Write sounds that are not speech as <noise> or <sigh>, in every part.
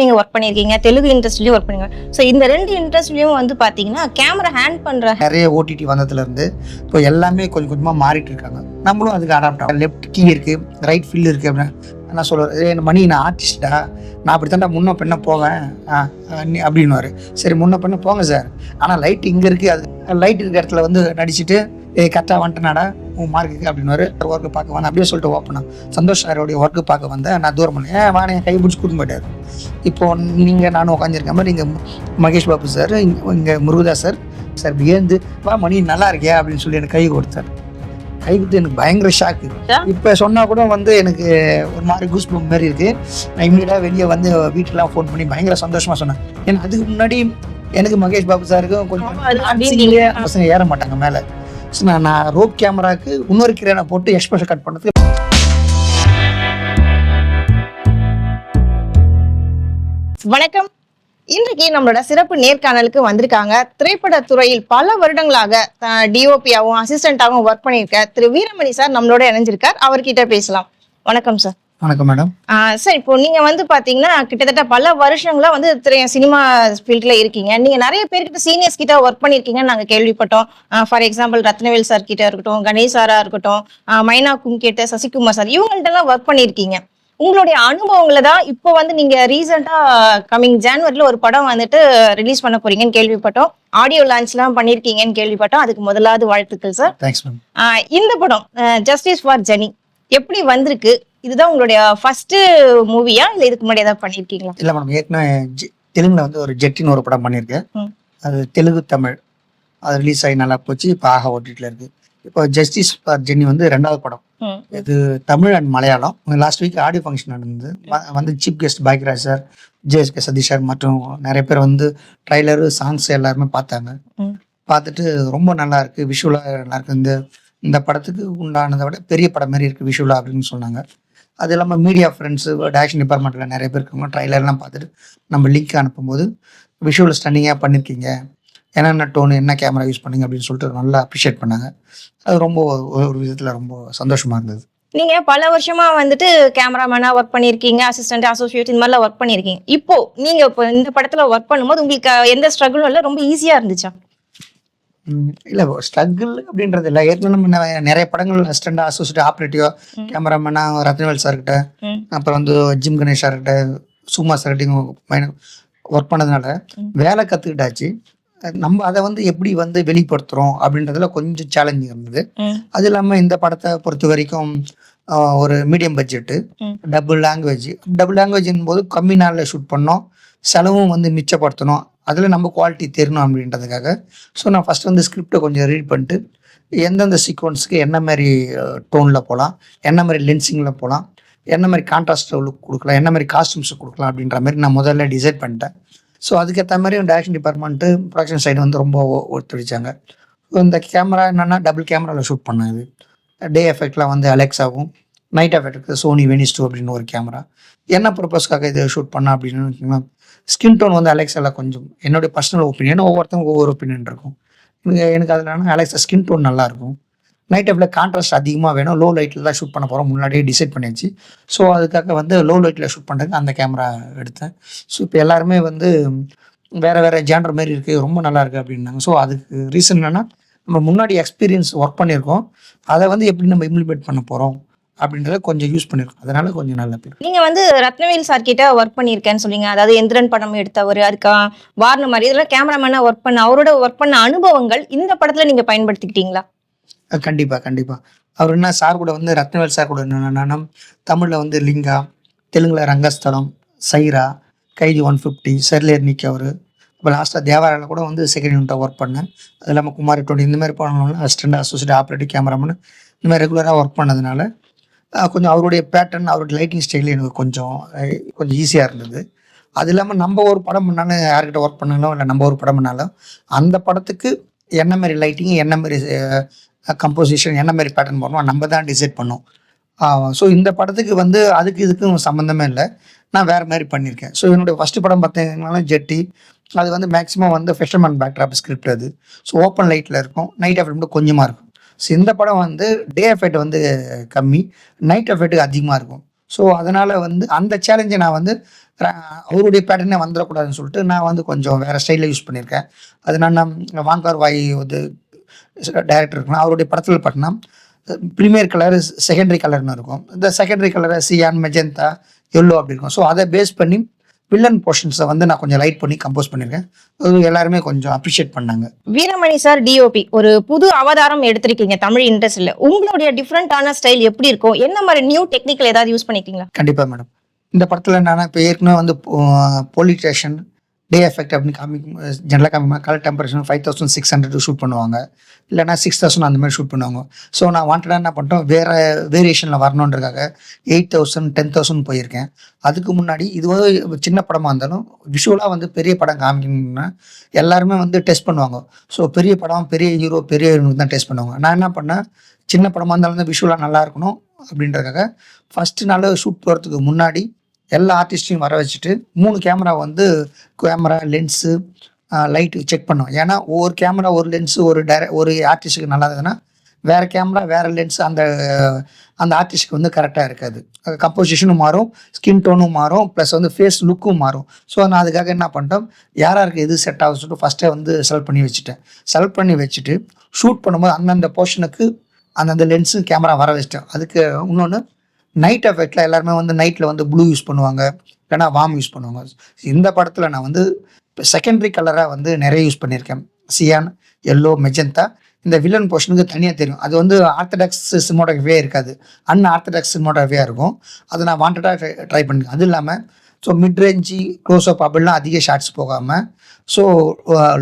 நீங்கள் ஒர்க் பண்ணியிருக்கீங்க தெலுங்கு இண்டஸ்ட்ரிலையும் ஒர்க் பண்ணிருக்கீங்க. ஸோ இந்த ரெண்டு இண்டஸ்ட்ரிலையும் வந்து பார்த்தீங்கன்னா கேமரா ஹேண்ட் பண்ணுற நிறைய ஓடிடி வந்ததுலேருந்து இப்போ எல்லாமே கொஞ்சம் கொஞ்சமாக மாறிட்டு இருக்காங்க. நம்மளும் அதுக்கு அடாப்ட் ஆகும் லெஃப்ட் கீ இருக்குது ரைட் ஃபில் இருக்குது அப்படின்னா நான் சொல்லுவேன் மணி நான் ஆர்டிஸ்டா நான் அப்படி தாண்டா முன்ன பின்ன போவேன். ஆ, அப்படின்னுவாரு. சரி முன்ன பின்ன போங்க சார். ஆனால் லைட் இங்கே இருக்குது அது லைட் இருக்க இடத்துல வந்து நடிச்சுட்டு ஏ கரெக்டாக வந்துட்டேனாடா. உன் மார்க்குக்கு அப்படின்னு ஒர்க்கு பார்க்க வந்தேன் அப்படியே சொல்லிட்டு ஓப்பனா சந்தோஷ் சாரோடைய ஒர்க்கு பார்க்க வந்தேன். நான் தூரம் பண்ணேன். ஏன் வானே கை பிடிச்சி கூட்டு மாட்டார் இப்போ நீங்கள் நானும் உட்காந்துருக்க மாதிரி இங்கே மகேஷ் பாபு சார் இங்கே முருகதா சார் சார் வியந்து வா மணி நல்லா இருக்கியா? அப்படின்னு சொல்லி எனக்கு கை கொடுத்தார். கொடுத்து எனக்கு பயங்கர ஷாக்கு. இப்போ சொன்னா கூட வந்து எனக்கு ஒரு மாதிரி கூஸ் பம்ப் மாதிரி இருக்கு. நான் இமீடியட்டாக வெளியே வந்து வீட்டுக்கெல்லாம் ஃபோன் பண்ணி பயங்கர சந்தோஷமா சொன்னேன். ஏன்னா அதுக்கு முன்னாடி எனக்கு மகேஷ் பாபு சாருக்கும் கொஞ்சம் பசங்க ஏற மாட்டாங்க மேலே. ஸோ நான் நான் ரோப் கேமராக்கு இன்னொரு கிரேனை போட்டு எக்ஸ்பிரஷன் கட் பண்ணதுக்கு வணக்கம். இன்றைக்கு நம்மளோட சிறப்பு நேர்காணலுக்கு வந்திருக்காங்க. திரைப்படத் துறையில் பல வருடங்களாக டிஓபியாவும் அசிஸ்டண்டாகவும் ஒர்க் பண்ணியிருக்க திரு வீரமணி சார் நம்மளோட இணைஞ்சிருக்கார். அவர்கிட்ட பேசலாம். வணக்கம் சார். வணக்கம் மேடம். சார் இப்போ நீங்க வந்து பாத்தீங்கன்னா கிட்டத்தட்ட பல வருஷங்களா வந்து திரை சினிமா ஃபீல்ட்ல இருக்கீங்க. நீங்க நிறைய பேர்கிட்ட சீனியர்ஸ் கிட்ட ஒர்க் பண்ணிருக்கீங்கன்னு நாங்க கேள்விப்பட்டோம். ஃபார் எக்ஸாம்பிள் ரத்னவேல் சார் கிட்ட இருக்கட்டும் கணேஷ் சாரா இருக்கட்டும் மைனா கும்கேட்ட சசிகுமார் சார் இவங்கள்ட்ட எல்லாம் ஒர்க் பண்ணிருக்கீங்க உங்களுடைய அனுபவங்களை தான் இப்போ வந்து நீங்க ரீசெண்டா கம்மிங் ஜான்வரில ஒரு படம் வந்துட்டு ரிலீஸ் பண்ண போறீங்கன்னு கேள்விப்பட்டோம். ஆடியோ லான்ச்லாம் பண்ணிருக்கீங்கன்னு கேள்விப்பட்டோம். அதுக்கு முதலாவது வாழ்த்துக்கள் சார் இந்த படம் ஜஸ்டிஸ் ஃபார் ஜெனி எப்படி வந்திருக்கு? இதுதான் உங்களுடைய ஃபர்ஸ்ட் மூவியா இல்ல இதுக்கு முன்னாடி ஏதாவது பண்ணிருக்கீங்களா? இல்லை மேடம் ஏற்கனவே தெலுங்குல வந்து ஒரு ஜெட்டின்னு ஒரு படம் பண்ணியிருக்கேன். அது தெலுங்கு தமிழ். அது ரிலீஸ் ஆகி நல்லா போச்சு. இப்போ ஆக ஓட்டிகிட்டு இருக்கு. இப்போ ஜஸ்டிஸ் ஃபார் ஜென்னி வந்து ரெண்டாவது படம். இது Tamil and Malayalam. Last week audio function நடந்தது. வந்து chief guest Bhagyaraj sir JSK Satish sir மற்றும் நிறைய பேர் வந்து ட்ரைலரு சாங்ஸ் எல்லாருமே பார்த்தாங்க. பார்த்துட்டு ரொம்ப நல்லா இருக்கு விஷுவலாக நல்லா இருக்கு. இந்த இந்த படத்துக்கு உண்டானதை விட பெரிய படம் மாதிரி இருக்கு விஷுவலா அப்படின்னு சொன்னாங்க. அது இல்லாமல் மீடியா ஃப்ரெண்ட்ஸு டேரக்ஷன் டிபார்ட்மெண்ட்டில் நிறைய பேர் இருக்காங்க ட்ரைலர்லாம் பார்த்துட்டு நம்ம லிங்க் அனுப்பும்போது விஷுவல் ஸ்டன்னிங்காக பண்ணியிருக்கீங்க என்னென்ன டோனு என்ன கேமரா யூஸ் பண்ணீங்க அப்படின்னு சொல்லிட்டு நல்லா அப்ரிஷியேட் பண்ணாங்க அது ரொம்ப ஒரு- விதத்தில் ரொம்ப சந்தோஷமாக இருந்தது நீங்க பல வருஷமா வந்துட்டு கேமராமேனா ஒர்க் பண்ணிருக்கீங்க அசிஸ்டன்ட் அசோசியேட் இந்த மாதிரிலாம் ஒர்க் பண்ணிருக்கீங்க இப்போ நீங்க இப்போ இந்த படத்துல ஒர்க் பண்ணும்போது உங்களுக்கு எந்த ஸ்ட்ரகிளும் இல்லை ரொம்ப ஈஸியா இருந்துச்சா இல்லை ஸ்ட்ரகிள் அப்படின்றது இல்லை ஏற்கனவே நம்ம நிறைய படங்கள் அசிஸ்டண்ட் அசோசியேட் ஆப்ரேட்டிவ். கேமராமேனா ரத்னவேல் சார்கிட்ட ம். அப்புறம் வந்து ஜிம் கணேஷ் சார்கிட்ட சுமா சார்கிட்டையும் ஒர்க் பண்ணதுனால. வேலை கற்றுக்கிட்டாச்சு நம்ம அதை வந்து எப்படி வந்து வெளிப்படுத்துகிறோம் அப்படின்றதுல கொஞ்சம் சேலஞ்சிங் இருந்தது. அது இல்லாமல் இந்த படத்தை பொறுத்த வரைக்கும் ஒரு medium budget. Double language double language போது கம்மி நாளில் ஷூட் பண்ணோம் செலவும் வந்து மிச்சப்படுத்தணும். அதில் நம்ம குவாலிட்டி தெரியணும் அப்படின்றதுக்காக. ஸோ நான் ஃபஸ்ட் வந்து ஸ்கிரிப்டை கொஞ்சம் ரீட் பண்ணிட்டு எந்தெந்த சீக்வன்ஸுக்கு என்ன மாதிரி டோனில் போகலாம் என்ன மாதிரி லென்சிங்கில் போகலாம் என்ன மாதிரி கான்ட்ராஸ்ட் லுக் கொடுக்கலாம் என்ன மாதிரி காஸ்டியூம்ஸ் கொடுக்கலாம் அப்படின்ற மாதிரி நான் முதல்ல டிசைட் பண்ணிட்டேன். ஸோ அதுக்கேற்ற மாதிரி டேரக்ஷன் டிபார்ட்மெண்ட்டு ப்ரொடக்ஷன் சைடு வந்து ரொம்ப ஒத்துழைச்சாங்க. ஸோ இந்த கேமரா என்னென்னா டபுள் கேமராவில் ஷூட் பண்ணுது. டே எஃபெக்ட்லாம் வந்து அலெக்ஸாவும் நைட் எஃபெக்ட்டுக்கு சோனி வெனிஸ் டூ அப்படின்னு ஒரு கேமரா என்ன பர்பஸ்க்காக இது ஷூட் பண்ண அப்படின்னு வச்சுக்கோங்களேன் ஸ்கின் டோன் வந்து அலெக்ஸாவில் கொஞ்சம் என்னுடைய பர்சனல் ஒப்பீனியன் ஒவ்வொருத்தவங்க ஒவ்வொரு ஒப்பீனியன் இருக்கும். எனக்கு எனக்கு அதில் ஆனால் அலெக்ஸா ஸ்கின் டோன் நல்லாயிருக்கும் நைட் டைமில் கான்ட்ராஸ்ட் அதிகமாக வேணும். லோ லைட்டில் தான் ஷூட் பண்ண போகிறோம் முன்னாடியே டிசைட் பண்ணியாச்சு. ஸோ அதுக்காக வந்து லோ லைட்டில் ஷூட் பண்ணுறதுக்கு அந்த கேமரா எடுத்தேன். ஸோ இப்போ எல்லாருமே வந்து வேறு வேறு ஜேண்டர் மாதிரி இருக்குது ரொம்ப நல்லா இருக்குது அப்படின்னாங்க. ஸோ அதுக்கு ரீசன் என்னென்னா நம்ம முன்னாடி எக்ஸ்பீரியன்ஸ் ஒர்க் பண்ணியிருக்கோம். அதை வந்து எப்படி நம்ம இம்ப்ளிமெண்ட் பண்ண போகிறோம் அப்படின்றத கொஞ்சம் யூஸ் பண்ணியிருக்கோம். அதனால கொஞ்சம் நல்ல பேர் நீங்க வந்து ரத்னவேல் சார் கிட்ட ஒர்க் பண்ணியிருக்கேன்னு சொன்னீங்க. அதாவது எந்திரன் படம் எடுத்தவர் அதுக்கா வாரண மாதிரி இதெல்லாம் கேமராமேனா ஒர்க் பண்ண அவரோட ஒர்க் பண்ண அனுபவங்கள் இந்த படத்துல நீங்க பயன்படுத்திக்கிட்டீங்களா? கண்டிப்பாக கண்டிப்பாக அவர் என்ன சார் கூட வந்து ரத்னவேல் சார் கூட என்னென்னா தமிழில் வந்து லிங்கா தெலுங்கில் ரங்கஸ்தலம் சைரா கைதி ஒன் ஃபிஃப்டி செர்லேர் நிக்க அவர். இப்போ லாஸ்ட்டாக தேவாரால கூட வந்து செகண்ட் யூனிட்டாக ஒர்க் பண்ணேன். அது இல்லாமல் குமாரி டுவெண்ட்டி இந்த மாதிரி பண்ணணும்னா அசிஸ்டன்ட் அசோசியேட் ஆப்ரேட்டிவ் கேமராமேன் இந்த மாதிரி ரெகுலராக ஒர்க் பண்ணதுனால கொஞ்சம் அவருடைய பேட்டர்ன் அவருடைய லைட்டிங் ஸ்டைல் எனக்கு கொஞ்சம் கொஞ்சம் ஈஸியாக இருந்தது. அது இல்லாமல் நம்ம ஒரு படம் பண்ணாலும் யார்கிட்ட ஒர்க் பண்ணாலும் இல்லை நம்ம ஒரு படம் பண்ணாலும் அந்த படத்துக்கு என்ன மாதிரி லைட்டிங் என்ன மாதிரி கம்போசிஷன் என்ன மாதிரி பேட்டர்ன் போடணும் நம்ம தான் டிசைட் பண்ணோம். ஸோ இந்த படத்துக்கு வந்து அதுக்கு இதுக்கும் சம்மந்தமே இல்லை. நான் வேறு மாதிரி பண்ணியிருக்கேன். ஸோ என்னுடைய ஃபஸ்ட்டு படம் பார்த்தீங்கன்னா ஜெட்டி அது வந்து மேக்ஸிமம் வந்து ஃபெஷர்மேன் பேக்ட்ராப் ஸ்கிரிப்ட் அது. ஸோ ஓப்பன் லைட்டில் இருக்கும். நைட் எஃபெக்ட் மட்டும் கொஞ்சமாக இருக்கும். ஸோ இந்த படம் வந்து டே எஃபெக்ட் வந்து கம்மி. நைட் எஃபெக்ட் அதிகமாக இருக்கும். ஸோ அதனால் வந்து அந்த சேலஞ்சை நான் வந்து அவருடைய பேட்டர்னே வந்துடக்கூடாதுன்னு சொல்லிட்டு நான் வந்து கொஞ்சம் வேறு ஸ்டைலில் யூஸ் பண்ணியிருக்கேன். அது நான் வாங்கார் வாய் வந்து டைரக்டர் இருக்குன்னா அவருடைய படத்தில் பார்த்தீங்கன்னா ப்ரீமியர் கலர் செகண்டரி கலர்னு இருக்கும். இந்த செகண்டரி கலரை சியான் மெஜந்தா எல்லோ அப்படி இருக்கும். ஸோ அதை பேஸ் பண்ணி வில்லன் போர்ஷன்ஸை வந்து நான் கொஞ்சம் லைட் பண்ணி கம்போஸ் பண்ணியிருக்கேன் அது எல்லாருமே கொஞ்சம் அப்ரிஷியேட் பண்ணாங்க. வீரமணி சார் டிஓபி ஒரு புது அவதாரம் எடுத்திருக்கீங்க தமிழ் இண்டஸ்ட்ரியில உங்களுடைய டிஃப்ரெண்டான ஸ்டைல் எப்படி இருக்கும்? என்ன மாதிரி நியூ டெக்னிக்கல் ஏதாவது யூஸ் பண்ணிருக்கீங்களா? கண்டிப்பாக மேடம் இந்த படத்தில் நான் இப்போ ஏற்கனவே வந்து போலீஸ் ஸ்டேஷன் டே எஃபெக்ட் அப்படின்னு காமிக்கும் ஜென்ரலாக காமிக்கும் colour temperature five thousand six hundred shoot பண்ணுவாங்க. இல்லைனா சிக்ஸ் தௌசண்ட் அந்த மாதிரி ஷூட் பண்ணுவாங்க. ஸோ நான் வாண்டடாக என்ன பண்ணிட்டோம் வேறு வேரியேஷனில் வரணுன்றக்காக எயிட் தௌசண்ட் டென் தௌசண்ட் போயிருக்கேன். அதுக்கு முன்னாடி இது சின்ன படமாக இருந்தாலும் விஷுவலாக வந்து பெரிய படம் காமிக்கணும்னா எல்லாருமே வந்து டெஸ்ட் பண்ணுவாங்க. ஸோ பெரிய படம் பெரிய ஹீரோ பெரிய ஹீரோனுக்கு தான் டெஸ்ட் பண்ணுவாங்க. நான் என்ன பண்ணேன் சின்ன படமாக இருந்தாலும் தான் விஷுவலாக நல்லா இருக்கணும் அப்படின்றதுக்காக ஃபஸ்ட்டு நாள் ஷூட் போகிறதுக்கு முன்னாடி எல்லா ஆர்டிஸ்டையும் வர வச்சுட்டு மூணு கேமரா வந்து கேமரா லென்ஸு லைட்டு செக் பண்ணோம். ஏன்னா ஒவ்வொரு கேமரா ஒரு லென்ஸு ஒரு டைர ஒரு ஆர்டிஸ்ட்டுக்கு நல்லா இருந்ததுன்னா வேறு கேமரா வேறு லென்ஸ் அந்த அந்த ஆர்டிஸ்ட்க்கு வந்து கரெக்டாக இருக்காது. கம்போசிஷனும் மாறும் ஸ்கின் டோனும் மாறும் ப்ளஸ் வந்து ஃபேஸ் லுக்கும் மாறும். ஸோ நான் அதுக்காக என்ன பண்ணிட்டோம் யார் யாருக்கு எது செட் ஆகும் சொல்லிட்டு ஃபஸ்ட்டே வந்து செலக்ட் பண்ணி வச்சுட்டேன். செலக்ட் பண்ணி வச்சுட்டு ஷூட் பண்ணும்போது அந்தந்த போர்ஷனுக்கு அந்தந்த லென்ஸு கேமரா வர வச்சிட்டேன். அதுக்கு இன்னொன்று நைட் எஃபெக்டில் எல்லாருமே வந்து நைட்டில் வந்து ப்ளூ யூஸ் பண்ணுவாங்க. இல்லைனா வாம் யூஸ் பண்ணுவாங்க. இந்த படத்தில் நான் வந்து செகண்டரி கலராக வந்து நிறைய யூஸ் பண்ணியிருக்கேன். சியான் எல்லோ மெஜந்தா இந்த வில்லன் போர்ஷனுக்கு தனியாக தெரியும். அது வந்து ஆர்த்தடாக்ஸ் சினிமோட்டோகிராஃபியே இருக்காது. அன் ஆர்த்தடாக்ஸ் சினிமோட்டோகிராஃபியாக இருக்கும். அதை நான் வாண்டடாக ட்ரை ட்ரை பண்ணிருக்கேன். அது இல்லாமல் ஸோ மிட் ரேஞ்சி க்ளோஸ் அப் அப்படிலாம் அதிக ஷார்ட்ஸ் போகாமல் so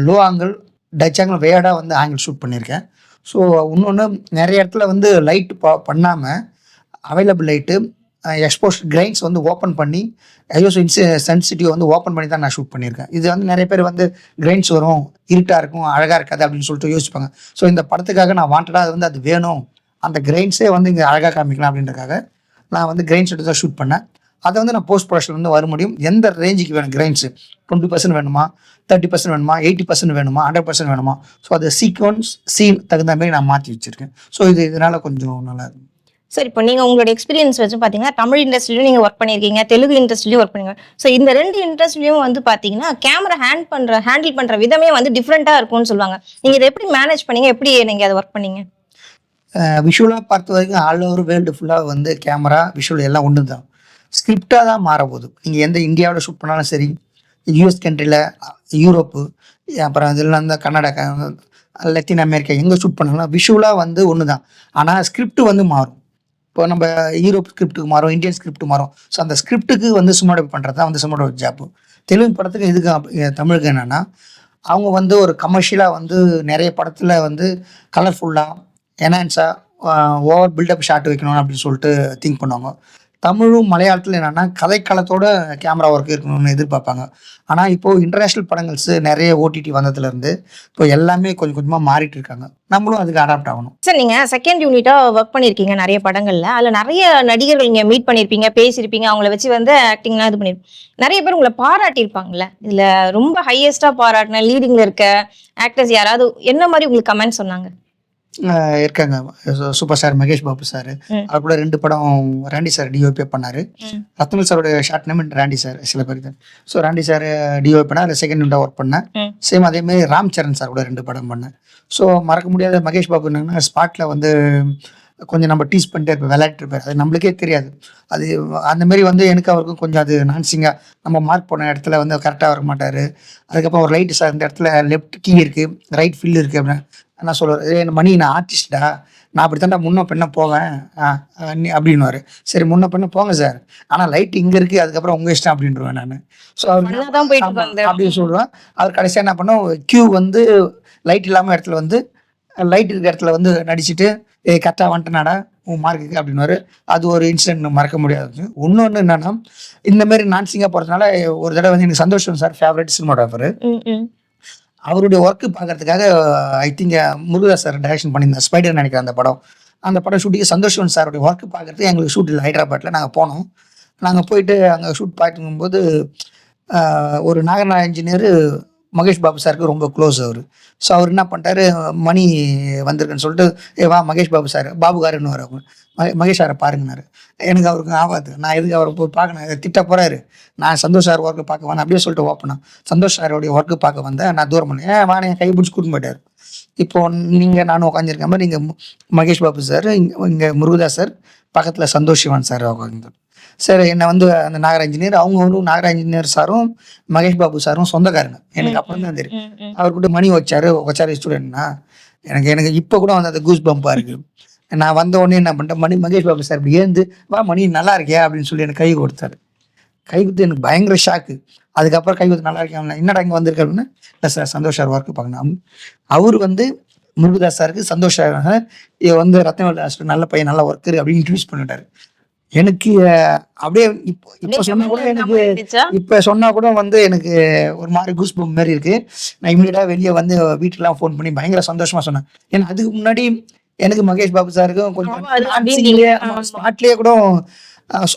low angle touch angle வேர்டாக வந்து ஆங்கிள் ஷூட் பண்ணியிருக்கேன் ஸோ இன்னொன்று நிறைய இடத்துல வந்து லைட் பா பண்ணாமல் அவைலபிள் லைட்டு எக்ஸ்போஸ் கிரைன்ஸ் வந்து ஓப்பன் பண்ணி ஐயோஸ் இன்சி சென்சிட்டிவ் வந்து ஓப்பன் பண்ணி தான் நான் ஷூட் பண்ணியிருக்கேன். இது வந்து நிறைய பேர் வந்து கிரைன்ஸ் வரும் இருட்டாக இருக்கும் அழகாக இருக்காது அப்படின்னு சொல்லிட்டு யோசிப்பாங்க. ஸோ இந்த படத்துக்காக நான் வாண்டடாக அது வந்து அது வேணும். அந்த கிரைன்ஸே வந்து இங்கே அழகாக காமிக்கலாம் அப்படின்றக்காக நான் வந்து கிரைன்ஸ் எடுத்து தான் ஷூட் பண்ணேன். அதை வந்து நான் போஸ்ட் ப்ரொடக்ஷன் வந்து வர முடியும். எந்த ரேஞ்சுக்கு வேணும் கிரைன்ஸ் டுவெண்ட்டி பர்சன்ட் வேணுமா? தேர்ட்டி பர்சன்ட் வேணுமா? எயிட்டி பர்சன்ட் வேணுமா? ஹண்ட்ரட் பர்சன்ட் வேணுமா? ஸோ அது சீக்வன்ஸ் சீன் தகுந்த மாதிரி நான் மாற்றி வச்சுருக்கேன். ஸோ இது இதனால் கொஞ்சம் நல்லா இருக்கும் சார் இப்போ நீங்கள் உங்களோட எக்ஸ்பீரியன்ஸ் வச்சு பார்த்தீங்கன்னா தமிழ் இண்டஸ்ட்ரியிலும் நீங்கள் ஒர்க் பண்ணிருக்கீங்க தெலுங்கு இண்டஸ்ட்ரியிலும் ஒர்க் பண்ணிருக்கீங்க. ஸோ இந்த ரெண்டு இண்டஸ்ட்ரியிலும் வந்து பார்த்தீங்கன்னா கேமரா ஹேண்ட் பண்ணுற ஹேண்டில் பண்ணுற விதமே வந்து டிஃப்ரெண்ட்டாக இருக்கும்னு சொல்லுவாங்க. நீங்கள் இதை எப்படி மேனேஜ் பண்ணீங்க? எப்படி நீங்கள் அதை ஒர்க் பண்ணீங்க? விஷுவலாக பார்த்த வரைக்கும் ஆல் ஓவர் வேர்ல்டு ஃபுல்லாக வந்து கேமரா விஷுவல் எல்லாம் ஒன்று தான் ஸ்கிரிப்டாக தான் மாற போகுது நீங்கள் எந்த இந்தியாவில் ஷூட் பண்ணாலும் சரி யூஎஸ் கண்ட்ரியில் யூரோப்பு அப்புறம் இதெல்லாம் இந்த கர்நாடகா லத்தீன் அமெரிக்கா எங்கே ஷூட் பண்ணாலும் விஷுவலாக வந்து ஒன்று தான் ஆனால் ஸ்கிரிப்ட் வந்து மாறும். இப்போ நம்ம யூரோப் ஸ்கிரிப்ட்டுக்கு மாறும் இந்தியன் ஸ்கிரிப்ட் மாறும். ஸோ அந்த ஸ்கிரிப்ட்டுக்கு வந்து சுமோடோ பண்ணுறது தான் வந்து சுமோடோ ஜாப்பு தெலுங்கு படத்துக்கு இதுக்கு தமிழுக்கு என்னென்னா அவங்க வந்து ஒரு கமர்ஷியலாக வந்து நிறைய படத்தில் வந்து கலர்ஃபுல்லாக என்ஹான்ஸாக ஓவர் பில்டப் ஷாட் வைக்கணும் அப்படின்னு சொல்லிட்டு திங்க் பண்ணுவாங்க. தமிழும் மலையாளத்தில் என்னென்னா கதைக்களத்தோட கேமரா ஒர்க் இருக்கணும்னு எதிர்பார்ப்பாங்க. ஆனால் இப்போது இன்டர்நேஷ்னல் படங்கள்ஸ் நிறைய ஓடிடி வந்ததுலேருந்து இப்போ எல்லாமே கொஞ்சம் கொஞ்சமாக மாறிட்டு இருக்காங்க. நம்மளும் அதுக்கு அடாப்ட் ஆகணும். சார் நீங்கள் செகண்ட் யூனிட்டாக ஒர்க் பண்ணியிருக்கீங்க நிறைய படங்களில். அதில் நிறைய நடிகர்கள் நீங்கள் மீட் பண்ணியிருப்பீங்க பேசியிருப்பீங்க அவங்கள வச்சு வந்து ஆக்டிங்லாம் இது பண்ணியிருப்பீங்க நிறைய பேர் உங்களை பாராட்டியிருப்பாங்கல்ல? இதில் ரொம்ப ஹையஸ்ட்டாக பாராட்டின லீடிங்கில் இருக்க ஆக்டர்ஸ் யாராவது என்ன மாதிரி உங்களுக்கு கமெண்ட் சொன்னாங்க? இருக்காங்க. Super star Mahesh Babu sir. அவர் கூட ரெண்டு படம் ராண்டி சார் டிஓபி பண்ணாரு. ரத்னல் சாரோட ஷார்ட் நேம் ராண்டி சார் சில பேருக்கு ஸோ ராண்டி சார் டிஓபி பண்ண அதில் செகண்ட் விண்டா ஒர்க் பண்ணேன். சேம் அதே மாதிரி ராம் சரண் சார் கூட ரெண்டு படம் பண்ணேன் ஸோ மறக்க முடியாத மகேஷ் பாபு என்னன்னா ஸ்பாட்டில் வந்து கொஞ்சம் நம்ம டீஸ் பண்ணிட்டே இருப்போம் விளையாட்டு இருப்பார் அது நம்மளுக்கே தெரியாது. அது அந்த மாதிரி வந்து எனக்கு அவருக்கும் கொஞ்சம் அது நான்சிங்காக நம்ம மார்க் பண்ண இடத்துல வந்து கரெக்டாக வர மாட்டார் அதுக்கப்புறம் ஒரு லைட்டு சார் இந்த இடத்துல லெஃப்ட் கீ இருக்குது ரைட் ஃபில் இருக்குது அப்படின்னு நான் சொல்லுவார் ஏ மணி நான் ஆர்டிஸ்டா நான் அப்படி தாண்டா முன்ன பின்ன போவேன். அப்படின்னுவாரு. சரி முன்ன பின்ன போங்க சார். ஆனால் லைட் இங்கே இருக்குது அதுக்கப்புறம் உங்கள் இஷ்டம் அப்படின்றவேன் நான். ஸோ அப்படின்னு சொல்லுவேன். அவர் கடைசியாக என்ன பண்ணோம் கியூ வந்து லைட் இல்லாமல் இடத்துல வந்து லைட் இருக்க இடத்துல வந்து நடிச்சுட்டு ஏ கரெக்டாக வந்துட்டனாடா உன் மார்க்குக்கு அப்படின்னாரு அது ஒரு இன்சிடென்ட் மறக்க முடியாது. இன்னொன்று என்னன்னா இந்த மாதிரி நான்சிங்காக போகிறதுனால ஒரு தடவை வந்து எனக்கு சந்தோஷம் சார் ஃபேவரட் ம். அவருடைய ஒர்க்கு பார்க்கறதுக்காக uh, I think uh, Murugadoss sir direction பண்ணியிருந்தார் ஸ்பைடர் நினைக்கிறேன் அந்த படம். அந்த படம் ஷூட்டிங் சந்தோஷவன் சாருடைய ஒர்க்கு பார்க்குறதுக்கு எங்களுக்கு ஷூட் இல்லை. ஹைதராபாத்தில் நாங்கள் போனோம். நாங்கள் போயிட்டு அங்கே ஷூட் பார்க்கும்போது uh, ஒரு நாகரா இன்ஜினியர் மகேஷ் பாபு சாருக்கு ரொம்ப க்ளோஸ் அவர். ஸோ அவர் என்ன பண்ணிட்டாரு? மணி வந்திருக்குன்னு சொல்லிட்டு ஏ வா மகேஷ் பாபு சார் பாபுகாருன்னு வர மகேஷ் சாரை பாருங்கனாரு எனக்கு அவருக்கு ஆகாது நான் எதுக்கு அவரை போய் பார்க்கணும்? திட்ட போகிறாரு நான் சந்தோஷ் சார் ஒர்க்கு பார்க்க வந்தேன் அப்படியே சொல்லிட்டு ஓப்பனேன் சந்தோஷ் சாரோடைய ஒர்க்கு பார்க்க வந்தேன் நான் தூரம் பண்ணேன். ஏன் வானே கை பிடிச்சி கூட்டு போயிட்டார். இப்போ நீங்கள் நானும் உட்காந்துருக்க மாதிரி நீங்க மகேஷ் பாபு சார் இங்கே இங்கே முருகதாஸ் சார் பக்கத்தில் சந்தோஷ் சிவன் சார் உட்காந்து சார் என்னை வந்து அந்த நாகரா இன்ஜினியர் அவங்க வந்து நாகரா இன்ஜினியர் சாரும் மகேஷ் பாபு சாரும் சொந்தக்காரங்க. எனக்கு அப்புறம் தான் தெரியும். அவர் கூட மணி வச்சாரு வச்சாரு ஸ்டூடெண்ட்னா எனக்கு எனக்கு இப்போ கூட வந்து அந்த கூஸ் பம்பா இருக்கு. நான் வந்த உடனே என்ன பண்ணிட்டேன் மணி மகேஷ் பாபு சார் இப்படி ஏந்து வா மணி நல்லா இருக்கியா? அப்படின்னு சொல்லி எனக்கு கை கொடுத்தாரு. கை கொடுத்து எனக்கு பயங்கர ஷாக்கு அதுக்கப்புறம் கை கொடுத்து நல்லா இருக்கேன் என்னடா இங்கே வந்திருக்க? அப்படின்னா இல்லை சார் சந்தோஷ் சார் ஒர்க்கு பார்க்கணும். அவர் வந்து முருகதாஸ் சாருக்கு சந்தோஷ் சார். வந்து ரத்னவேல் தாஸ் நல்ல பையன் நல்ல ஒர்க்கர் அப்படின்னு இன்ட்ரடியூஸ் பண்ணிட்டாரு. எனக்கு அப்படியே இப்போ இப்போ சொன்னா கூட எனக்கு? இப்போ சொன்னா கூட வந்து எனக்கு ஒரு மாதிரி கூஸ் பம்ப் மாதிரி இருக்கு. நான் இமீடியட்டா வெளியே வந்து வீட்டுக்குலாம் ஃபோன் பண்ணி பயங்கர சந்தோஷமா சொன்னேன். ஏன்னா அதுக்கு முன்னாடி எனக்கு மகேஷ் பாபு சாருக்கும் கொஞ்சம். ஸ்பாட்லயே கூட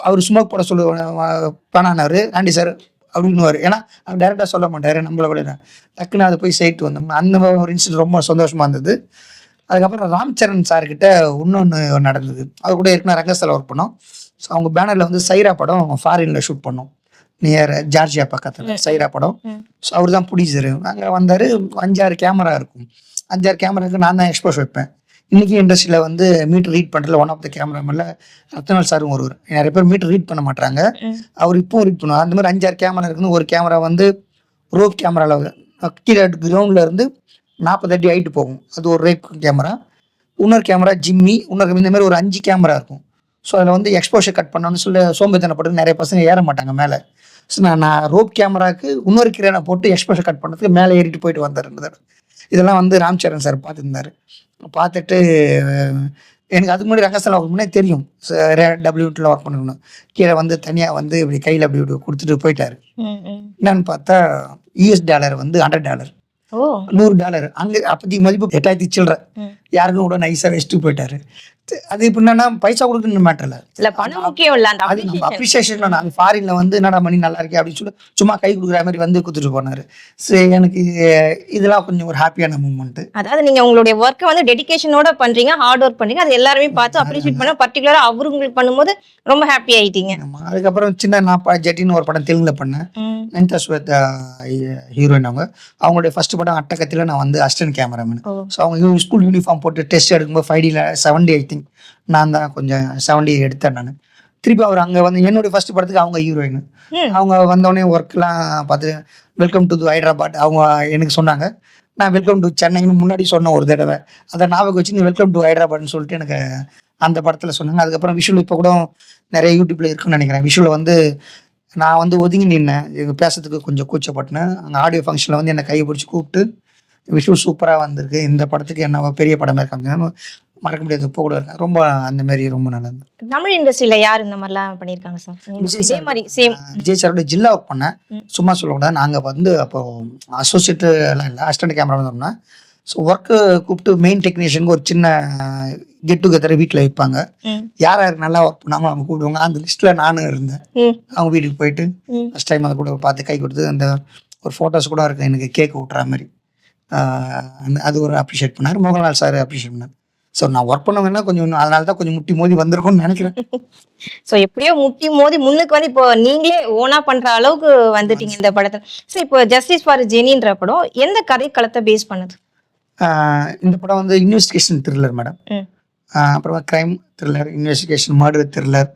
அவர் ஸ்மோக் போட சொல்லுவார் பண்ணானவர் ஆண்டி சார் அப்படின்னுவார். ஏன்னா அவர் டேரெக்டாக சொல்ல மாட்டாரு நம்மள விட டக்குன்னு அதை போய் சைட்டு வந்தோம். அந்த மாதிரி ஒரு இன்சிடென்ட் ரொம்ப சந்தோஷமா இருந்தது. அதுக்கப்புறம் ராம்சரண் சார்கிட்ட இன்னொன்று நடந்தது. அவர் கூட ஏற்கனவே ரங்கஸ்தல ஒர்க் பண்ணோம். ஸோ அவங்க பேனரில் வந்து சைரா படம் ஃபாரினில் ஷூட் பண்ணோம். நியர் ஜார்ஜியா பக்கத்தில் சைரா படம். ஸோ அவர் தான் ப்ரொடியூசர் அங்கே வந்தார் அஞ்சாறு கேமரா இருக்கும். அஞ்சாறு கேமராக்கு நான் தான் எக்ஸ்போஸ் வைப்பேன். இன்னைக்கு இண்டஸ்ட்ரியில் வந்து மீட்டர் ரீட் பண்ணுறதுல ஒன் ஆஃப் த கேமராமேனில் ரத்னால் சாரும் ஒருவர் நிறைய பேர் மீட்டர் ரீட் பண்ண மாட்டாங்க. அவர் இப்போவும் ரீட் பண்ணுவார். அந்த மாதிரி அஞ்சாறு கேமரா இருக்குது ஒரு கேமரா வந்து ரோப் கேமராவில் கீழே கிரவுண்டில் இருந்து நாற்பது அடி ஹைட்டு போகும். அது ஒரு ரேப் கேமரா இன்னொரு கேமரா ஜிம்மி இன்னொரு இந்த மாதிரி ஒரு அஞ்சு கேமரா இருக்கும். ஸோ அதில் வந்து எக்ஸ்போஷர் கட் பண்ணணும்னு சொல்லி சோம்பேத்தனப்பட்டு நிறைய பசங்க ஏற மாட்டாங்க மேலே. ஸோ நான் நான் ரோப் கேமராக்கு இன்னொரு கிரேனை போட்டு எக்ஸ்போஷர் கட் பண்ணதுக்கு மேலே ஏறிட்டு போயிட்டு வந்தார் இதெல்லாம் வந்து ராம்சரண் சார் பார்த்துருந்தாரு. பார்த்துட்டு எனக்கு அதுக்கு முன்னாடி ரங்கஸ்தலம் ஒர்க் பண்ணே தெரியும். டபிள்யூட்டில் ஒர்க் பண்ணணும் கீழே வந்து தனியாக வந்து இப்படி கையில் அப்படி கொடுத்துட்டு போயிட்டாரு. என்னன்னு பார்த்தா யூஎஸ் டாலர் வந்து ஹண்ட்ரட் டாலர் நூறு டாலர் அங்கே அப்போதைக்கு மதிப்பு எட்டாயிரத்தி சில்லற. யாருக்கும் கூட நைஸாக வச்சுட்டு போயிட்டாரு. அது இப்போ என்னன்னா பைசா கொடுக்கணும் மேட்டர் இல்லை. பணம் முக்கியம் இல்ல அது. அப்ரிசியேஷன் அது ஃபாரின்ல வந்து என்னடா மணி நல்லா இருக்கே அப்படின்னு சொல்லி சும்மா கை கொடுக்குற மாதிரி வந்து கொடுத்துட்டு போனாரு. சரி எனக்கு இதெல்லாம் கொஞ்சம் ஒரு ஹாப்பியான மூமெண்ட் அதாவது நீங்க உங்களுடைய ஒர்க்கை வந்து டெடிகேஷனோட பண்றீங்க ஹார்ட் ஒர்க் பண்றீங்க அது எல்லாருமே பார்த்து அப்ரிஷியேட் பண்ண பர்டிகுலரா அவரு உங்களுக்கு பண்ணும்போது ரொம்ப ஹாப்பி ஆயிட்டீங்க. அதுக்கப்புறம் சின்ன நான் ஜெட்டின்னு ஒரு படம் தெலுங்குல பண்ணேன். நனிதா ஸ்வேத் ஹீரோயின் அவங்க. அவங்களுடைய ஃபர்ஸ்ட் படம் அட்டகத்தில் நான் வந்து அசிஸ்டன்ட் கேமராமேன். ஸோ அவங்க ஸ்கூல் யூனிஃபார்ம் போட்டு டெஸ்ட் எடுக்கும்போது ஃபைவ் டியில் செவன் டி ஐ திங்க் நான் தான் கொஞ்சம் செவன் டி எடுத்தேன் நான். திருப்பி அவர் அங்கே வந்து என்னுடைய ஃபர்ஸ்ட் படத்துக்கு அவங்க ஹீரோயின். அவங்க வந்தோடனே ஒர்க்லாம் பார்த்து வெல்கம் டு ஹைதராபாத் அவங்க எனக்கு சொன்னாங்க. நான் வெல்கம் டு சென்னைன்னு முன்னாடி சொன்னேன் ஒரு தடவை. அதை ஞாபகம் வச்சு நீ வெல்கம் டு ஹைதராபாத்னு சொல்லிட்டு எனக்கு அந்த படத்தில் சொன்னாங்க. அதுக்கப்புறம் விஷுவல் இப்போ கூட நிறைய யூடியூப்ல இருக்குன்னு நினைக்கிறேன். விஷுவல் வந்து நான் வந்து ஒதுங்கி நின்னேன். பேசுறதுக்கு கொஞ்சம் கூச்சப்பட்டேன் அங்கே ஆடியோ ஃபங்க்ஷனில் வந்து என்னை கையை பிடிச்சி கூப்பிட்டு விஷுவல் சூப்பராக வந்திருக்கு. இந்த படத்துக்கு என்ன பெரிய படமாக இருக்காங்க. மறக்க முடியாது இப்போ கூட இருக்கேன் ரொம்ப அந்த மாதிரி ரொம்ப நல்லது. தமிழ் இண்டஸ்ட்ரியில யார் இந்த மாதிரிலாம் பண்ணிருக்காங்க சார்? இதே மாதிரி சேம் விஜய் சாரோட ஜில்லா ஒர்க் பண்ணேன். சும்மா சொல்லக்கூடாது நாங்கள் வந்து அப்போ அசோசியேட் எல்லாம் இல்லை. அசிஸ்டன்ட் கேமரா வந்தோம்னா ஸோ ஒர்க்கு கூப்பிட்டு மெயின் டெக்னீஷியனுக்கு ஒரு சின்ன கெட் டுகெதர் வீட்டில் வைப்பாங்க. யார் யார் நல்லா ஒர்க் பண்ணாங்களோ அவங்க கூப்பிடுவாங்க. அந்த லிஸ்ட்டில் நானும் இருந்தேன். அவங்க வீட்டுக்கு போயிட்டு. ஃபஸ்ட் டைம் அதை கூட பார்த்து கை கொடுத்து அந்த ஒரு ஃபோட்டோஸ் கூட இருக்கு. எனக்கு கேக் விட்டுற மாதிரி. அந்த- அது ஒரு அப்ரிஷியேட் பண்ணார். மோகன்லால் சார் அப்ரிஷியேட் பண்ணார். ஸோ நான் ஒர்க் பண்ணவங்கன்னா கொஞ்சம் இன்னும் அதனால தான் கொஞ்சம் முட்டி மோதி வந்திருக்கும்னு நினைக்கிறேன். <laughs> சோ எப்படியோ முட்டி மோதி முன்னுக்கு வந்து இப்போ நீங்களே ஓனா பண்ற அளவுக்கு வந்துட்டீங்க இந்த படத்தை சோ இப்போ ஜஸ்டிஸ் ஃபார் ஜெனின்ற படம் எந்த கதை களத்தை பேஸ் பண்ணுது இந்த படம் வந்து இன்வெஸ்டிகேஷன் த்ரில்லர் மேடம். அப்புறமா crime thriller investigation murder thriller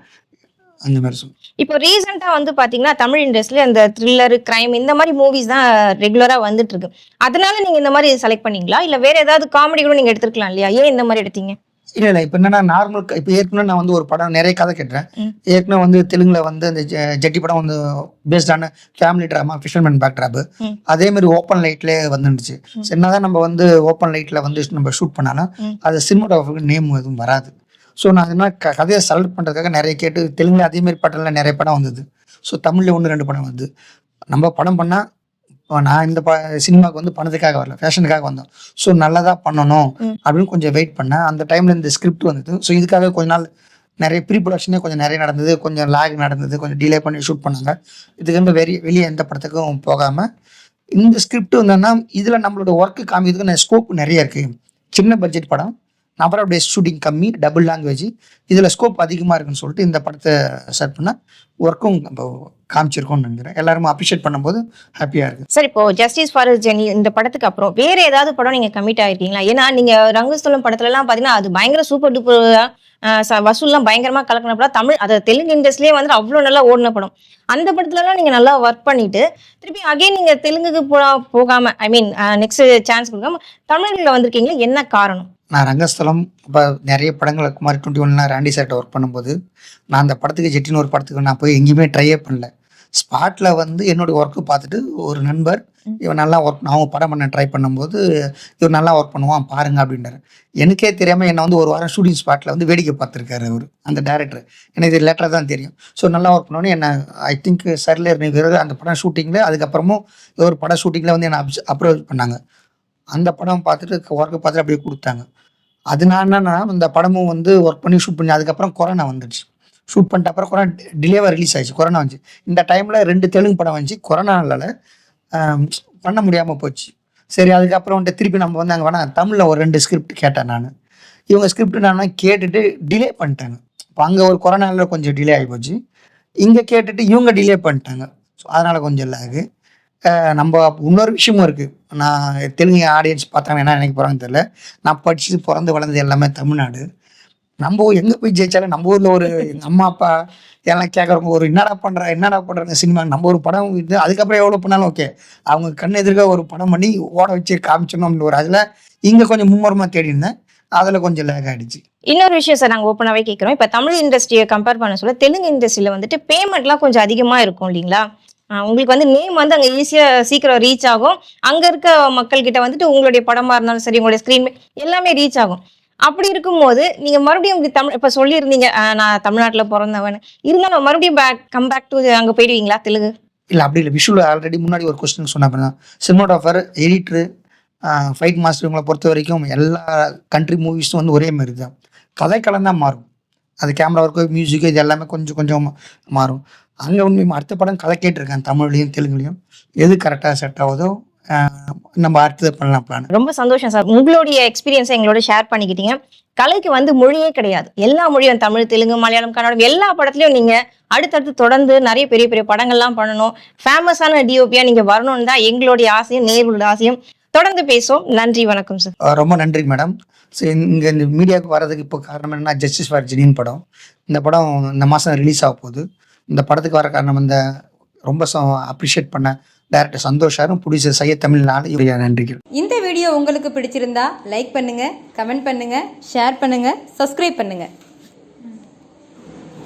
அந்த மாதிரி சொல்லுவோம் இப்போ ரீசெண்டா வந்து பாத்தீங்கன்னா தமிழ் இண்டஸ்ட்ரியில அந்த த்ரில்லர் கிரைம் இந்த மாதிரி மூவிஸ் தான் ரெகுலரா வந்துட்டு இருக்கு அதனால நீங்க இந்த மாதிரி செலக்ட் பண்ணீங்களா? இல்ல வேற ஏதாவது காமெடி கூட நீங்க எடுத்திருக்கலாம் இல்லையா? ஏன் இந்த மாதிரி எடுத்தீங்க? இல்லை இல்லை. இப்போ என்னன்னா நார்மல் இப்போ ஏற்கனவே நான் வந்து ஒரு படம் நிறைய கதை கேட்டேன். ஏற்கனவே வந்து தெலுங்குல வந்து அந்த ஜட்டி படம் வந்து பேஸ்டான family drama fisherman backdrop. அதே மாதிரி ஓப்பன் லைட்லேயே வந்துருந்துச்சு. என்னதான் நம்ம வந்து ஓப்பன் லைட்டில் வந்து நம்ம ஷூட் பண்ணாலும். அது சினிமாட்டோகிராஃபுக்கு நேம் எதுவும் வராது. ஸோ நான் என்ன கதையை செலக்ட் பண்ணுறதுக்காக நிறைய கேட்டு தெலுங்குல அதே மாதிரி படம்ல நிறைய படம் வந்தது. ஸோ தமிழில் ஒன்று ரெண்டு படம் வந்து நம்ம படம் பண்ணால் நான் இந்த ப சினிமாவுக்கு வந்து பணத்துக்காக வரல ஃபேஷனுக்காக வந்தோம். ஸோ நல்லதாக பண்ணணும். அப்படின்னு கொஞ்சம் வெயிட் பண்ணேன். அந்த டைமில் இந்த ஸ்கிரிப்ட் வந்தது. ஸோ இதுக்காக கொஞ்ச நாள் நிறைய ப்ரீ ப்ரொடக்ஷனே கொஞ்சம் நிறைய நடந்தது. கொஞ்சம் லாக் நடந்தது. கொஞ்சம் டிலே பண்ணி ஷூட் பண்ணாங்க. இதுக்கு வந்து வெளி வெளியே எந்த படத்துக்கும் போகாமல் இந்த ஸ்கிரிப்ட் என்னன்னா இதில் நம்மளோட ஒர்க்கு காமிக்கிறதுக்கு ஸ்கோப் நிறைய இருக்குது சின்ன பட்ஜெட் படம். நம்பர் டேஸ் ஷூட்டிங் கம்மி டபுள் லாங்குவேஜ். இதில் ஸ்கோப் அதிகமாக இருக்குன்னு சொல்லிட்டு இந்த படத்தை சர்ச் பண்ணால் ஒர்க்கும் நம்ம காமிச்சிருக்கோம்னு நினைக்கிறேன். எல்லாருமே அப்ரிஷியேட் பண்ணும்போது ஹாப்பியாக இருக்குது சார் இப்போ ஜஸ்டிஸ் ஃபார் ஜெனி இந்த படத்துக்கு அப்புறம் வேற ஏதாவது படம் நீங்க கமிட் ஆயிருக்கீங்களா? ஏன்னா நீங்க ரங்கஸ்தலம் படத்துலலாம் பார்த்தீங்கன்னா அது பயங்கர சூப்பர் டூப்பர் வசூல்லாம் பயங்கரமா கலக்கின படம். தமிழ் அது தெலுங்கு இண்டஸ்ட்ரியே வந்து அவ்வளோ நல்லா ஓடின படம். அந்த படத்துலலாம் நீங்கள் நீங்க நல்லா ஒர்க் பண்ணிட்டு திருப்பி அகைன் நீங்க தெலுங்குக்கு போ- போகாம ஐ மீன் நெக்ஸ்ட் சான்ஸ் கொடுக்காம தமிழ்ல வந்திருக்கீங்களா? என்ன காரணம்? நான் ரங்கஸ்தலம் இப்போ நிறைய படங்கள் குமார் டுவெண்ட்டி ஒன்லாம் ராண்டி சார்ட்ட ஒர்க் பண்ணும்போது நான் அந்த படத்துக்கு ஜெட்டின்னு ஒரு படத்துக்கு நான் போய் எங்கேயுமே ட்ரையே பண்ணல. ஸ்பாட்டில் வந்து என்னுடைய ஒர்க்கு பார்த்துட்டு ஒரு நண்பர் இவன் நல்லா ஒர்க் அவங்க படம் பண்ண ட்ரை பண்ணும்போது இவன் நல்லா ஒர்க் பண்ணுவான் பாருங்க அப்படின்றாரு. எனக்கே தெரியாமல் என்னை வந்து ஒரு வாரம் ஷூட்டிங் ஸ்பாட்டில் வந்து வேடிக்கை பார்த்துருக்காரு அவர் அந்த டேரக்டர் எனக்கு இது லேட்டராக தான் தெரியும். ஸோ நல்லா ஒர்க் பண்ணோன்னே என்ன ஐ திங்க் சர்லேர் நிகர் அந்த படம் ஷூட்டிங்கில் அதுக்கப்புறமும் ஒரு படம் ஷூட்டிங்கில் வந்து என்னை அப்ரோச் பண்ணாங்க. அந்த படம் பார்த்துட்டு ஒர்க்கை பார்த்துட்டு அப்படியே கொடுத்தாங்க. அதனால என்னன்னா இந்த படமும் வந்து ஒர்க் பண்ணி ஷூட் பண்ணி அதுக்கப்புறம் கொரோனா வந்துடுச்சு. ஷூட் பண்ணிட்ட அப்புறம் கொரோனா டிலேவாக ரிலீஸ் ஆயிடுச்சு. கொரோனா வந்துச்சு. இந்த டைமில் ரெண்டு தெலுங்கு படம் வந்துச்சு. கொரோனால பண்ண முடியாமல் போச்சு. சரி அதுக்கப்புறம் வந்துட்டு திருப்பி நம்ம வந்து அங்கே வேணா தமிழில் ஒரு ரெண்டு ஸ்கிரிப்ட் கேட்டேன் நான். இவங்க ஸ்கிரிப்ட் நான் கேட்டுட்டு டிலே பண்ணிட்டாங்க. இப்போ அங்கே ஒரு கொரோனாவில் கொஞ்சம் டிலே ஆகி போச்சு. இங்கே கேட்டுட்டு இவங்க டிலே பண்ணிட்டாங்க. ஸோ அதனால் கொஞ்சம் லாகு நம்ம இன்னொரு விஷயமும் இருக்குது நான் தெலுங்கு ஆடியன்ஸ் பார்த்தாங்க என்ன நினைக்க போகிறாங்கன்னு தெரியல. நான் படிச்சு பிறந்து வளர்ந்தது எல்லாமே தமிழ்நாடு. நம்ம எங்கே போய் ஜெயிச்சாலும் நம்ம ஊரில் ஒரு எங்கள் அம்மா அப்பா எல்லாம் கேட்குறவங்க ஒரு என்னடா பண்ணுற என்னடா பண்ணுற சினிமா நம்ம ஒரு படம் இது அதுக்கப்புறம் எவ்வளோ பண்ணாலும் ஓகே அவங்க கண் எதிர்க்க ஒரு படம் பண்ணி ஓட வச்சு காமிச்சணும் அப்படின்னு ஒரு அதில் இங்கே கொஞ்சம் மும்முரமாக தேடி இருந்தேன். அதில் கொஞ்சம் லேக் ஆகிடுச்சு இன்னொரு விஷயம் சார் நாங்கள் ஓப்பனாகவே கேட்குறோம் இப்போ தமிழ் இண்டஸ்ட்ரியை கம்பேர் பண்ண சொல்ல தெலுங்கு இண்டஸ்ட்ரியில் வந்துட்டு பேமெண்ட்லாம் கொஞ்சம் அதிகமாக இருக்கும் இல்லைங்களா? உங்களுக்கு வந்து நேம் வந்து அங்கே ஈஸியாக சீக்கிரம் ரீச் ஆகும். அங்கே இருக்க மக்கள்கிட்ட வந்துட்டு உங்களுடைய படமாக இருந்தாலும் சரி உங்களுடைய ஸ்க்ரீன் எல்லாமே ரீச் ஆகும். அப்படி இருக்கும்போது நீங்கள் மறுபடியும் இப்படி தமிழ் இப்போ சொல்லியிருந்தீங்க நான் தமிழ்நாட்டில் பிறந்தவன். இருந்தாலும் மறுபடியும் பேக் கம் பேக் டு அங்கே போயிடுவீங்களா தெலுங்கு? இல்லை அப்படி இல்லை. விஷுவல் ஆல்ரெடி முன்னாடி ஒரு கொஸ்டின் சொன்ன அப்படி தான் சினிமாட்டோஃபர் எடிட்ரு ஃபைட் மாஸ்டர் இவங்களை பொறுத்த வரைக்கும் எல்லா கண்ட்ரி மூவிஸும் வந்து ஒரே மாதிரி தான் கதை கலந்தான் மாறும். அது கேமரா ஒர்க்கு மியூசிக்கு இது எல்லாமே கொஞ்சம் கொஞ்சம் மாறும். அங்கே உண்மை அடுத்த படம் கதை கேட்டிருக்கேன் தமிழ்லையும் தெலுங்குலையும். எது கரெக்டாக செட் ஆகுதோ நம்ம அடுத்தது பண்ணலாம் பிளான் ரொம்ப சந்தோஷம் சார். உங்களுடைய எக்ஸ்பீரியன்ஸை எங்களோட ஷேர் பண்ணிக்கிட்டீங்க. கலைக்கு வந்து மொழியே கிடையாது. எல்லா மொழியும் தமிழ் தெலுங்கு மலையாளம் கன்னடம் எல்லா படத்துலயும் நீங்க அடுத்தடுத்து தொடர்ந்து நிறைய பெரிய பெரிய படங்கள்லாம் பண்ணணும். ஃபேமஸான டிஓபியா நீங்க வரணும்னு தான் எங்களுடைய ஆசையும் நேர்களோட ஆசையும். தொடர்ந்து பேசுவோம். நன்றி வணக்கம் சார். ரொம்ப நன்றி மேடம் ஸோ இங்கே இந்த மீடியாவுக்கு வர்றதுக்கு இப்போ காரணம் என்னன்னா ஜஸ்டிஸ் ஃபார் ஜெனின் படம். இந்த படம் இந்த மாதம் ரிலீஸ் ஆக போகுது. இந்த படத்துக்கு வர காரணம் இந்த ரொம்ப அப்ரிஷியேட் பண்ண டேரக்டர் சந்தோஷாரும் புடிச்ச செய்ய தமிழ்நாடு இவருடைய நன்றிகள் இந்த வீடியோ உங்களுக்கு பிடிச்சிருந்தா லைக் பண்ணுங்க கமெண்ட் பண்ணுங்க ஷேர் பண்ணுங்க சப்ஸ்கிரைப் பண்ணுங்க.